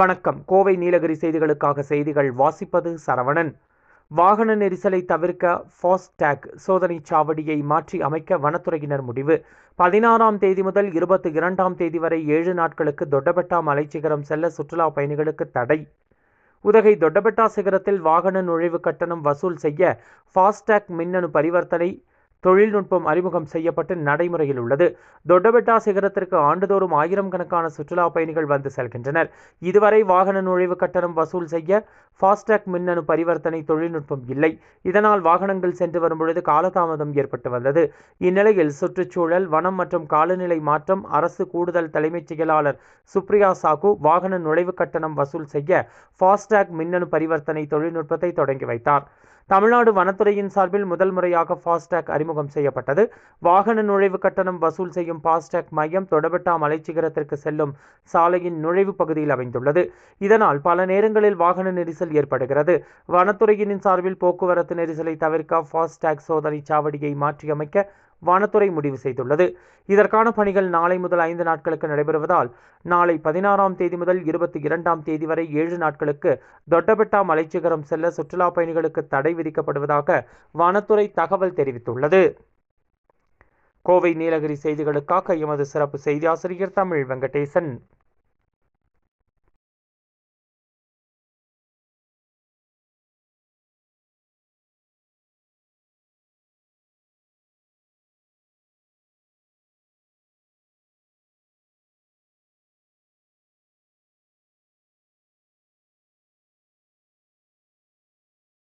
வணக்கம். கோவை நீலகிரி செய்திகளுக்காக செய்திகள் வாசிப்பது சரவணன். வாகன நெரிசலை தவிர்க்க ஃபாஸ்டேக் சோதனை சாவடியை மாற்றி அமைக்க வனத்துறையினர் முடிவு. பதினாறாம் தேதி முதல் இருபத்தி இரண்டாம் தேதி வரை ஏழு நாட்களுக்கு தொட்டபெட்டா மலைச்சிகரம் செல்ல சுற்றுலா பயணிகளுக்கு தடை. உதகை தொட்டபெட்டா சிகரத்தில் வாகன நுழைவு கட்டணம் வசூல் செய்ய ஃபாஸ்டேக் மின்னணு பரிவர்த்தனை தொழில்நுட்பம் அறிமுகம் செய்யப்பட்டு நடைமுறையில் உள்ளது. தொட்டபெட்டா சிகரத்திற்கு ஆண்டுதோறும் ஆயிரம் கணக்கான சுற்றுலா பயணிகள் வந்து செல்கின்றனர். இதுவரை வாகன நுழைவு கட்டணம் வசூல் செய்ய ஃபாஸ்டேக் மின்னணு பரிவர்த்தனை தொழில்நுட்பம் இல்லை. இதனால் வாகனங்கள் சென்று வரும் பொழுது காலதாமதம் ஏற்பட்டு வந்தது. இந்நிலையில் சுற்றுச்சூழல் வனம் மற்றும் காலநிலை மாற்றம் அரசு கூடுதல் தலைமைச் செயலாளர் சுப்ரியா சாகு வாகன நுழைவு கட்டணம் வசூல் செய்ய ஃபாஸ்டேக் மின்னணு பரிவர்த்தனை தொழில்நுட்பத்தை தொடங்கி வைத்தார். தமிழ்நாடு வனத்துறையின் சார்பில் முதல் முறையாக ஃபாஸ்டேக் அறிமுகம் செய்யப்பட்டது. வாகன நுழைவு கட்டணம் வசூல் செய்யும் ஃபாஸ்டேக் மையம் தொடபெட்டா மலைச்சிகரத்திற்கு செல்லும் சாலையின் நுழைவு பகுதியில் அமைந்துள்ளது. இதனால் பல நேரங்களில் வாகன நெரிசல் ஏற்படுகிறது. வனத்துறையின் சார்பில் போக்குவரத்து நெரிசலை தவிர்க்க ஃபாஸ்டேக் சோதனை சாவடியை மாற்றியமைக்க வனத்துறை முடிவு செய்துள்ளது. இதற்கான பணிகள் நாளை முதல் ஐந்து நாட்களுக்கு நடைபெறுவதால் நாளை பதினாறாம் தேதி முதல் இருபத்தி இரண்டாம் தேதி வரை ஏழு நாட்களுக்கு தொட்டபெட்டா மலைச்சிகரம் செல்ல சுற்றுலா பயணிகளுக்கு தடை விதிக்கப்படுவதாக வனத்துறை தகவல் தெரிவித்துள்ளது. கோவை நீலகிரி செய்திகளுக்காக எமது சிறப்பு செய்தியாசிரியர் தமிழ் வெங்கடேசன்.